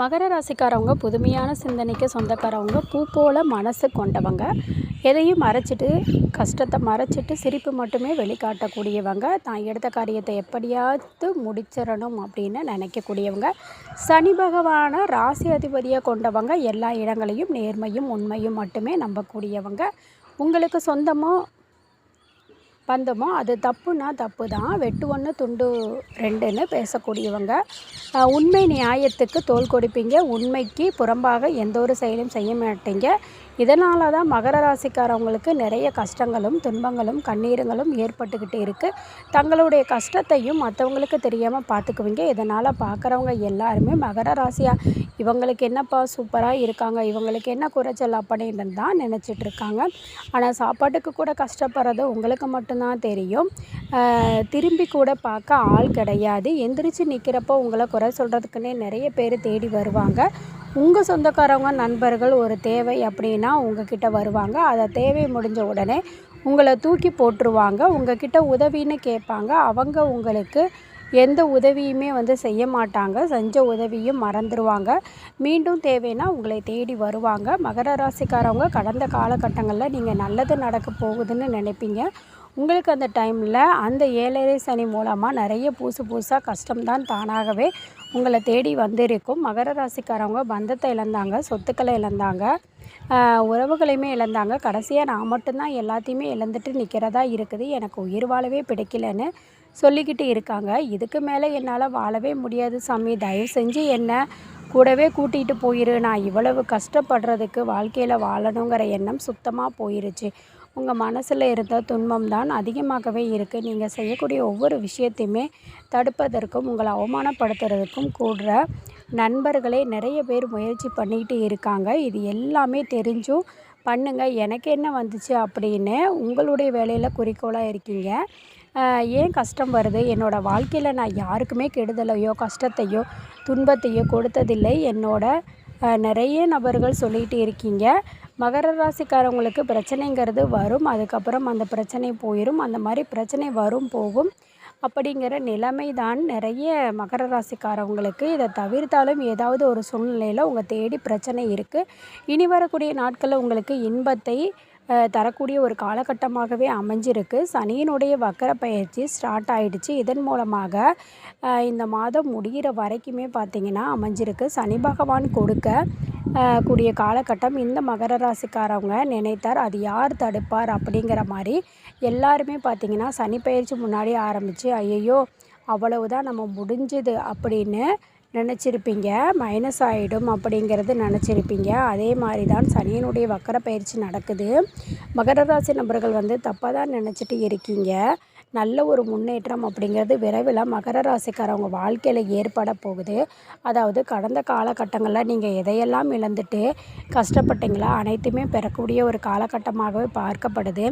மகர ராசிக்காரவங்க புதுமையான சிந்தனைக்கு சொந்தக்காரவங்க பூ போல மனசு கொண்டவங்க. எதையும் மறைச்சிட்டு கஷ்டத்தை மறைச்சிட்டு சிரிப்பு மட்டுமே வெளிக்காட்டக்கூடியவங்க. தான் எடுத்த காரியத்தை எப்படியாவது முடிச்சிடணும் அப்படின்னு நினைக்கக்கூடியவங்க. சனி பகவான ராசி அதிபதியை கொண்டவங்க. எல்லா இடங்களையும் நேர்மையும் உண்மையும் மட்டுமே நம்பக்கூடியவங்க. உங்களுக்கு சொந்தமாக பந்தமோ அது தப்புனா தப்பு தான் வெட்டு ஒன்று துண்டு ரெண்டுன்னு பேசக்கூடியவங்க. உண்மை நியாயத்துக்கு தோல் கொடுப்பீங்க. உண்மைக்கு புறம்பாக எந்த ஒரு செயலும் செய்ய மாட்டீங்க. இதனால தான் மகர ராசிக்காரவங்களுக்கு நிறைய கஷ்டங்களும் துன்பங்களும் கண்ணீருங்களும் ஏற்பட்டுக்கிட்டு இருக்குது தங்களுடைய கஷ்டத்தையும் மற்றவங்களுக்கு தெரியாமல் பார்த்துக்குவீங்க இதனால் பார்க்குறவங்க எல்லாருமே மகர ராசியாக இவங்களுக்கு என்னப்பா சூப்பராக இருக்காங்க இவங்களுக்கு என்ன குறைச்சல் அப்படின்னு தான் நினச்சிட்டு இருக்காங்க. ஆனால் சாப்பாட்டுக்கு கூட கஷ்டப்படுறது உங்களுக்கு மட்டும்தான் தெரியும். திரும்பி கூட பார்க்க ஆள் கிடையாது. எந்திரிச்சு நிற்கிறப்போ உங்களை குறை சொல்கிறதுக்குன்னே நிறைய பேர் தேடி வருவாங்க. உங்கள் சொந்தக்காரவங்க நண்பர்கள் ஒரு தேவை அப்படின்னா உங்ககிட்ட வருவாங்க. அதை தேவை முடிஞ்ச உடனே உங்களை தூக்கி போட்டுருவாங்க. உங்ககிட்ட உதவின்னு கேட்பாங்க. அவங்க உங்களுக்கு எந்த உதவியுமே வந்து செய்ய மாட்டாங்க. செஞ்ச உதவியும் மறந்துடுவாங்க மீண்டும் தேவைன்னா உங்களை தேடி வருவாங்க. மகர ராசிக்காரவங்க கடந்த காலகட்டங்களில் நீங்கள் நல்லது நடக்க போகுதுன்னு நினைப்பீங்க. உங்களுக்கு அந்த டைமில் அந்த ஏழரை சனி மூலமாக நிறைய புதுசு புதுசாக கஷ்டம்தான் தானாகவே உங்களை தேடி வந்திருக்கும். மகர ராசிக்காரவங்க பந்தத்தை இழந்தாங்க சொத்துக்களை இழந்தாங்க உறவுகளையுமே இழந்தாங்க. கடைசியாக நான் மட்டும்தான் எல்லாத்தையுமே இழந்துட்டு நிற்கிறதா இருக்குது. எனக்கு உயிர் வாழவே பிடிக்கலன்னு சொல்லிக்கிட்டு இருக்காங்க. இதுக்கு மேலே என்னால் வாழவே முடியாது சாமி. தயவு செஞ்சு என்ன கூடவே கூட்டிகிட்டு போயிரு. நான் இவ்வளவு கஷ்டப்படுறதுக்கு வாழ்க்கையில் வாழணுங்கிற எண்ணம் சுத்தமாக போயிருச்சு. உங்கள் மனசில் இருந்த துன்பம் தான் அதிகமாகவே இருக்குது நீங்கள் செய்யக்கூடிய ஒவ்வொரு விஷயத்தையுமே தடுப்பதற்கும் உங்களை அவமானப்படுத்துறதுக்கும் கூடுற நண்பர்களே நிறைய பேர் முயற்சி பண்ணிக்கிட்டு இருக்காங்க. இது எல்லாமே தெரிஞ்சும் பண்ணுங்கள் எனக்கு என்ன வந்துச்சு அப்படின்னு உங்களுடைய வேலையில் குறிக்கோளாக இருக்கீங்க. ஏன் கஷ்டம் வருது? என்னோடய வாழ்க்கையில் நான் யாருக்குமே கெடுதலையோ கஷ்டத்தையோ துன்பத்தையோ கொடுத்ததில்லை. என்னோட நிறைய நபர்கள் சொல்லிகிட்டு இருக்கீங்க. மகர ராசிக்காரவங்களுக்கு பிரச்சனைங்கிறது வரும். அதுக்கப்புறம் அந்த பிரச்சனை போயிடும் அந்த மாதிரி பிரச்சனை வரும் போகும். அப்படிங்கிற நிலைமை தான் நிறைய மகர ராசிக்காரவங்களுக்கு இதை தவிர்த்தாலும் ஏதாவது ஒரு சூழ்நிலையில் உங்கள் தேடி பிரச்சனை இருக்குது இனி வரக்கூடிய நாட்களில் உங்களுக்கு இன்பத்தை தரக்கூடிய ஒரு காலகட்டமாகவே அமைஞ்சிருக்கு. சனியினுடைய வக்கர பயிற்சி ஸ்டார்ட் ஆகிடுச்சு இதன் மூலமாக இந்த மாதம் முடிகிற வரைக்குமே பார்த்திங்கன்னா அமைஞ்சிருக்கு. சனி பகவான் கொடுக்க கூடிய காலகட்டம் இந்த மகர ராசிக்காரவங்க நினைத்தார். அது யார் தடுப்பார் அப்படிங்கிற மாதிரி எல்லாருமே பார்த்திங்கன்னா சனி பயிற்சி முன்னாடி ஆரம்பித்து ஐயையோ அவ்வளவுதான் நம்ம முடிஞ்சது அப்படின்னு நினச்சிருப்பீங்க. மைனஸ் ஆகிடும் அப்படிங்கிறது நினச்சிருப்பீங்க. அதே மாதிரி தான் சனியினுடைய வக்கர பயிற்சி நடக்குது. மகர ராசி நபர்கள் வந்து தப்பாக தான் நினச்சிட்டு இருக்கீங்க. நல்ல ஒரு முன்னேற்றம் அப்படிங்கிறது விரைவில் மகர ராசிக்காரவங்க வாழ்க்கையில் ஏற்பட போகுது. அதாவது கடந்த காலகட்டங்களில் நீங்கள் எதையெல்லாம் இழந்துட்டு கஷ்டப்பட்டீங்களோ அனைத்துமே பெறக்கூடிய ஒரு காலகட்டமாகவே பார்க்கப்படுது.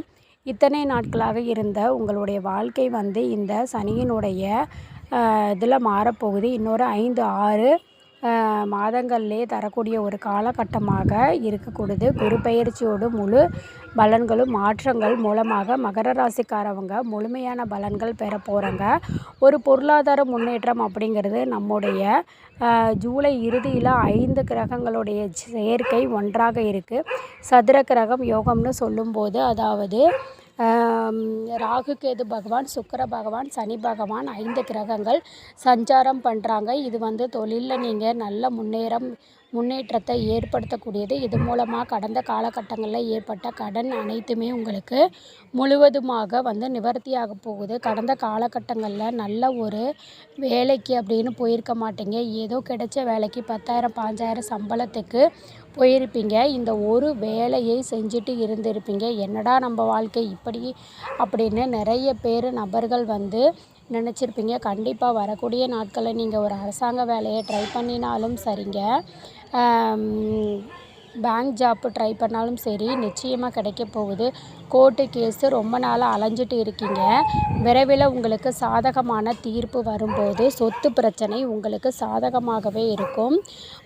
இத்தனை நாட்களாக இருந்த உங்களுடைய வாழ்க்கை வந்து இந்த சனியினுடைய இதில் மாறப்போகுது. இன்னொரு ஐந்து ஆறு மாதங்கள்லேயே தரக்கூடிய ஒரு காலகட்டமாக இருக்கக்கூடுது. குரு பெயர்ச்சியோடு முழு பலன்களும் மாற்றங்கள் மூலமாக மகர ராசிக்காரவங்க முழுமையான பலன்கள் பெற போகிறாங்க ஒரு பொருளாதார முன்னேற்றம் அப்படிங்கிறது நம்முடைய ஜூலை இறுதியில் ஐந்து கிரகங்களுடைய சேர்க்கை ஒன்றாக இருக்குது சதுர கிரகம் யோகம்னு சொல்லும்போது அதாவது ராகு கேது பகவான் சுக்கர பகவான் சனி பகவான் ஐந்து கிரகங்கள் சஞ்சாரம் பண்ணுறாங்க இது வந்து தொழிலில் நீங்கள் நல்ல முன்னேறம் முன்னேற்றத்தை ஏற்படுத்தக்கூடியது. இது மூலமாக கடந்த காலகட்டங்களில் ஏற்பட்ட கடன் அனைத்துமே உங்களுக்கு முழுவதுமாக வந்து நிவர்த்தியாக போகுது. கடந்த காலகட்டங்களில் நல்ல ஒரு வேலைக்கு அப்படின்னு போயிருக்க மாட்டீங்க. ஏதோ கிடைச்ச வேலைக்கு பத்தாயிரம் பாஞ்சாயிரம் சம்பளத்துக்கு போயிருப்பீங்க. இந்த ஒரு வேலையை செஞ்சுட்டு இருந்திருப்பீங்க. என்னடா நம்ம வாழ்க்கை இப்படி அப்படின்னு நிறைய பேர் நபர்கள் வந்து நினச்சிருப்பீங்க. கண்டிப்பாக வரக்கூடிய நாட்களில் நீங்கள் ஒரு அரசாங்க வேலையை ட்ரை பண்ணினாலும் சரிங்க. பேங்க் ஜாப்பு ட்ரை பண்ணாலும் சரி நிச்சயமாக கிடைக்க போகுது. கோர்ட்டு கேஸு ரொம்ப நாளாக அலைஞ்சிட்டு இருக்கீங்க. விரைவில் உங்களுக்கு சாதகமான தீர்ப்பு வரும்போது சொத்து பிரச்சனை உங்களுக்கு சாதகமாகவே இருக்கும்.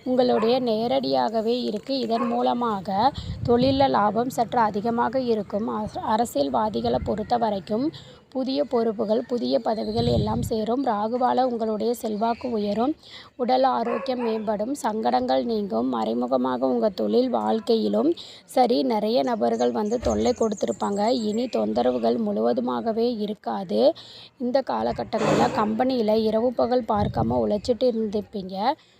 உங்களுடைய நேரடியாகவே இருக்குது இதன் மூலமாக தொழிலில் லாபம் சற்று அதிகமாக இருக்கும். அரசியல்வாதிகளை பொறுத்த வரைக்கும் புதிய பொறுப்புகள் புதிய பதவிகள் எல்லாம் சேரும். ராகுவால் உங்களுடைய செல்வாக்கு உயரும். உடல் ஆரோக்கியம் மேம்படும். சங்கடங்கள் நீங்கும். மறைமுகமாக உங்கள் தொழில் வாழ்க்கையிலும் சரி நிறைய நபர்கள் வந்து தொல்லை கொடுத்துருப்பாங்க இனி தொந்தரவுகள் முழுவதுமாகவே இருக்காது. இந்த காலகட்டங்களில் கம்பெனியில் இரவு பகல் பார்க்காம உழைச்சிட்டு இருந்துப்பீங்க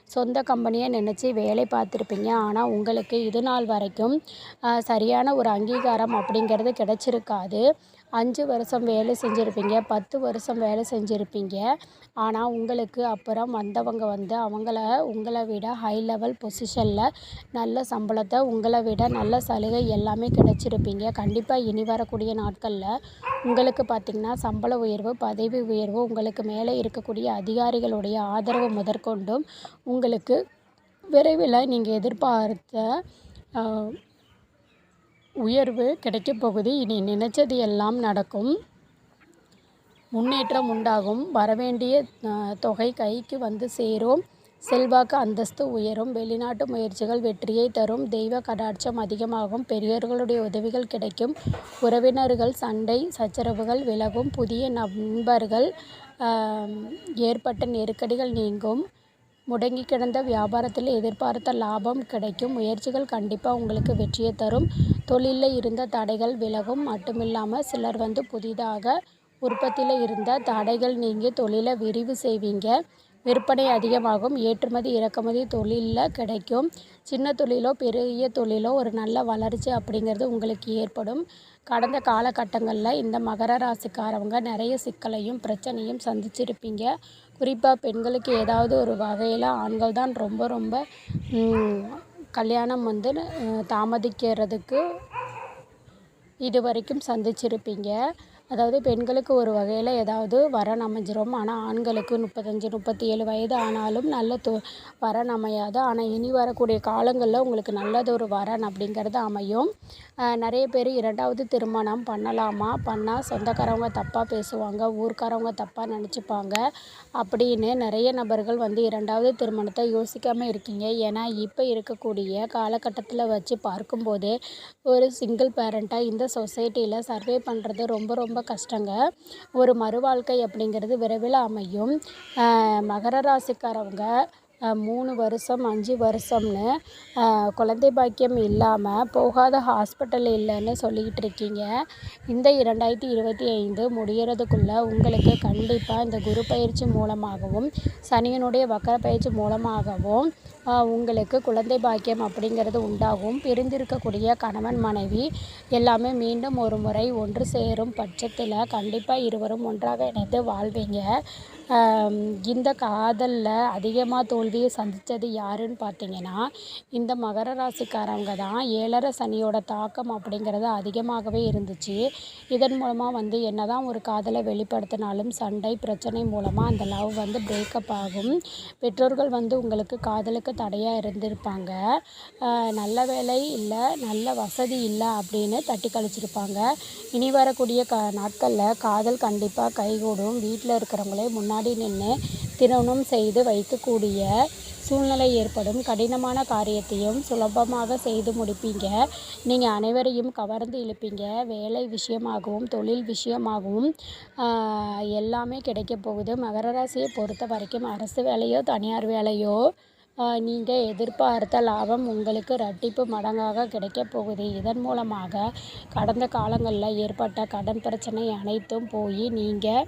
சொந்த கம்பெனியை நினச்சி வேலை பார்த்துருப்பீங்க. ஆனால் உங்களுக்கு இது நாள் வரைக்கும் சரியான ஒரு அங்கீகாரம் அப்படிங்கிறது கிடச்சிருக்காது. அஞ்சு வருஷம் வேலை செஞ்சுருப்பீங்க பத்து வருஷம் வேலை செஞ்சுருப்பீங்க. ஆனால் உங்களுக்கு அப்புறம் வந்தவங்க வந்து அவங்கள உங்களை விட ஹை லெவல் பொசிஷனில் நல்ல சம்பளத்தை உங்களை விட நல்ல சலுகை எல்லாமே கிடச்சிருப்பீங்க. கண்டிப்பாக இனி வரக்கூடிய நாட்களில் உங்களுக்கு பார்த்திங்கன்னா சம்பள உயர்வு பதவி உயர்வு உங்களுக்கு மேலே இருக்கக்கூடிய அதிகாரிகளுடைய ஆதரவு முதற்கொண்டும் உங்களுக்கு விரைவில் நீங்கள் எதிர்பார்த்த உயர்வு கிடைக்கப் போகுது. இனி நினச்சது எல்லாம் நடக்கும். முன்னேற்றம் உண்டாகும். வரவேண்டிய தொகை கைக்கு வந்து சேரும். செல்வாக்கு அந்தஸ்து உயரும். வெளிநாட்டு முயற்சிகள் வெற்றியை தரும். தெய்வ கடாட்சம் அதிகமாகும். பெரியவர்களுடைய உதவிகள் கிடைக்கும். உறவினர்கள் சண்டை சச்சரவுகள் விலகும். புதிய நண்பர்கள் ஏற்பட்ட நெருக்கடிகள் நீங்கும். முடங்கி கிடந்த வியாபாரத்தில் எதிர்பார்த்த லாபம் கிடைக்கும். முயற்சிகள் கண்டிப்பாக உங்களுக்கு வெற்றியை தரும். தொழிலில் இருந்த தடைகள் விலகும். மட்டுமில்லாமல் சிலர் வந்து புதிதாக உற்பத்தியில் இருந்த தடைகள் நீங்கி தொழிலை விரிவு செய்வீங்க. விற்பனை அதிகமாகும். ஏற்றுமதி இறக்குமதி தொழிலில் கிடைக்கும். சின்ன தொழிலோ பெரிய தொழிலோ ஒரு நல்ல வளர்ச்சி அப்படிங்கிறது உங்களுக்கு ஏற்படும். கடந்த காலகட்டங்களில் இந்த மகர ராசிக்காரவங்க நிறைய சிக்கலையும் பிரச்சனையும் சந்திச்சிருப்பீங்க. குறிப்பாக பெண்களுக்கு ஏதாவது ஒரு வகையில் ஆண்கள் தான் ரொம்ப ரொம்ப கல்யாணம் வந்து தாமதிக்கிறதுக்கு இது வரைக்கும் சந்திச்சிருப்பீங்க. அதாவது பெண்களுக்கு ஒரு வகையில் ஏதாவது வரன் அமைஞ்சிரும். ஆனால் ஆண்களுக்கு முப்பத்தஞ்சு முப்பத்தி ஏழு வயது ஆனாலும் நல்ல தொ வரன் அமையாது. ஆனால் இனி வரக்கூடிய காலங்களில் உங்களுக்கு நல்லதொரு வரன் அப்படிங்கிறது அமையும். நிறைய பேர் இரண்டாவது திருமணம் பண்ணலாமா? பண்ணால் சொந்தக்காரவங்க தப்பாக பேசுவாங்க ஊர்க்காரவங்க தப்பாக நினச்சிப்பாங்க அப்படின்னு நிறைய நபர்கள் வந்து இரண்டாவது திருமணத்தை யோசிக்காமல் இருக்கீங்க. ஏன்னா இப்போ இருக்கக்கூடிய காலகட்டத்தில் வச்சு பார்க்கும்போது ஒரு சிங்கிள் பேரண்ட்டாக இந்த சொசைட்டியில் சர்வே பண்ணுறது ரொம்ப ரொம்ப கஷ்டங்க. ஒரு மறுவாழ்க்கை அப்படிங்கிறது விரைவில் அமையும். மகர ராசிக்காரவங்க மூணு வருஷம் அஞ்சு வருஷம்னு குழந்தை பாக்கியம் இல்லாமல் போகாத ஹாஸ்பிட்டல் இல்லைன்னு சொல்லிக்கிட்டு இருக்கீங்க. இந்த இரண்டாயிரத்தி இருபத்தி ஐந்து முடிகிறதுக்குள்ளே உங்களுக்கு கண்டிப்பாக இந்த குரு பயிற்சி மூலமாகவும் சனியனுடைய வக்கர பயிற்சி மூலமாகவும் உங்களுக்கு குழந்தை பாக்கியம் அப்படிங்கிறது உண்டாகும். பிரிந்திருக்கக்கூடிய கணவன் மனைவி எல்லாமே மீண்டும் ஒரு முறை ஒன்று சேரும் பட்சத்தில் கண்டிப்பாக இருவரும் ஒன்றாக இணைந்து வாழ்வீங்க. இந்த காதலில் அதிகமாக தோல்வியை சந்தித்தது யாருன்னு பார்த்தீங்கன்னா இந்த மகர ராசிக்காரவங்க தான். ஏழரை சனியோட தாக்கம் அப்படிங்கிறது அதிகமாகவே இருந்துச்சு. இதன் மூலமாக வந்து என்ன தான் ஒரு காதலை வெளிப்படுத்தினாலும் சண்டை பிரச்சனை மூலமாக அந்த லவ் வந்து பிரேக்கப் ஆகும். பெற்றோர்கள் வந்து உங்களுக்கு காதலுக்கு தடையாக இருந்திருப்பாங்க. நல்ல வேலை இல்லை நல்ல வசதி இல்லை அப்படின்னு தட்டி கழிச்சிருப்பாங்க. இனி வரக்கூடிய க நாட்களில் காதல் கண்டிப்பாக கைகூடும். வீட்டில் இருக்கிறவங்களே முன்னாடி நின்று திருமணம் செய்து வைக்கக்கூடிய சூழ்நிலை ஏற்படும். கடினமான காரியத்தையும் சுலபமாக செய்து முடிப்பீங்க. நீங்கள் அனைவரையும் கவர்ந்து இழுப்பீங்க. வேலை விஷயமாகவும் தொழில் விஷயமாகவும் எல்லாமே கிடைக்க போகுது. மகர ராசியை பொறுத்த வரைக்கும் அரசு வேலையோ தனியார் வேலையோ நீங்கள் எதிர்பார்த்த லாபம் உங்களுக்கு ரட்டிப்பு மடங்காக கிடைக்கப் போகுது. இதன் மூலமாக கடந்த காலங்களில் ஏற்பட்ட கடன் பிரச்சனை அனைத்தும் போய் நீங்கள்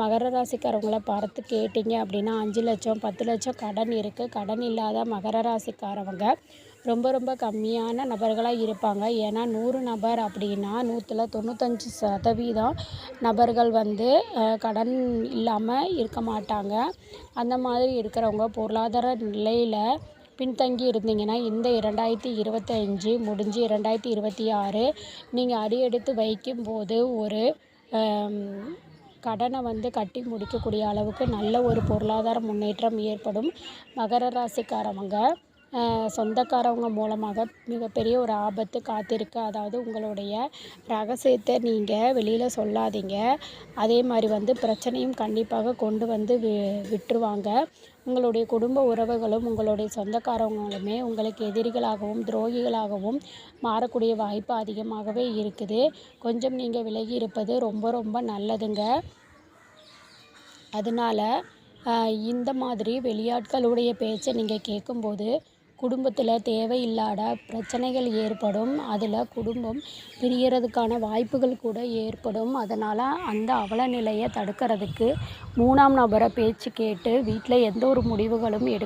மகர ராசிக்காரவங்களை பார்த்து கேட்டிங்க அப்படின்னா அஞ்சு லட்சம் பத்து லட்சம் கடன் இருக்குது கடன் இல்லாத மகர ராசிக்காரவங்க ரொம்ப ரொம்ப கம்மியான நபர்களாக இருப்பாங்க. ஏன்னா நூறு நபர் அப்படின்னா நூற்றில் தொண்ணூத்தஞ்சு சதவீதம் நபர்கள் வந்து கடன் இல்லாமல் இருக்க மாட்டாங்க. அந்த மாதிரி இருக்கிறவங்க பொருளாதார நிலையில் பின்தங்கி இருந்தீங்கன்னா இந்த இரண்டாயிரத்தி இருபத்தஞ்சி முடிஞ்சு இரண்டாயிரத்தி இருபத்தி ஆறு நீங்கள் அடி எடுத்து வைக்கும்போது ஒரு கடனை வந்து கட்டி முடிக்கக்கூடிய அளவுக்கு நல்ல ஒரு பொருளாதார முன்னேற்றம் ஏற்படும். மகர ராசிக்காரவங்க சொந்தக்காரவங்க மூலமாக மிகப்பெரிய ஒரு ஆபத்து காத்திருக்கு. அதாவது உங்களுடைய ரகசியத்தை நீங்கள் வெளியில் சொல்லாதீங்க. அதே மாதிரி வந்து பிரச்சனையும் கண்டிப்பாக கொண்டு வந்து வி விட்டுருவாங்க. உங்களுடைய குடும்ப உறவுகளும் உங்களுடைய சொந்தக்காரவங்களுமே உங்களுக்கு எதிரிகளாகவும் துரோகிகளாகவும் மாறக்கூடிய வாய்ப்பு அதிகமாகவே இருக்குது. கொஞ்சம் நீங்கள் விலகி இருப்பது ரொம்ப ரொம்ப நல்லதுங்க. அதனால் இந்த மாதிரி வெளியாட்களுடைய பேச்சை நீங்கள் கேட்கும்போது குடும்பத்தில் தேவையில்லாத பிரச்சனைகள் ஏற்படும். அதில் குடும்பம் பிரியறதுக்கான வாய்ப்புகள் கூட ஏற்படும். அதனால் அந்த அவல நிலையை தடுக்கிறதுக்கு மூணாம் நபரை பேச்சு கேட்டு வீட்டில் எந்த ஒரு முடிவுகளும் எடுக்க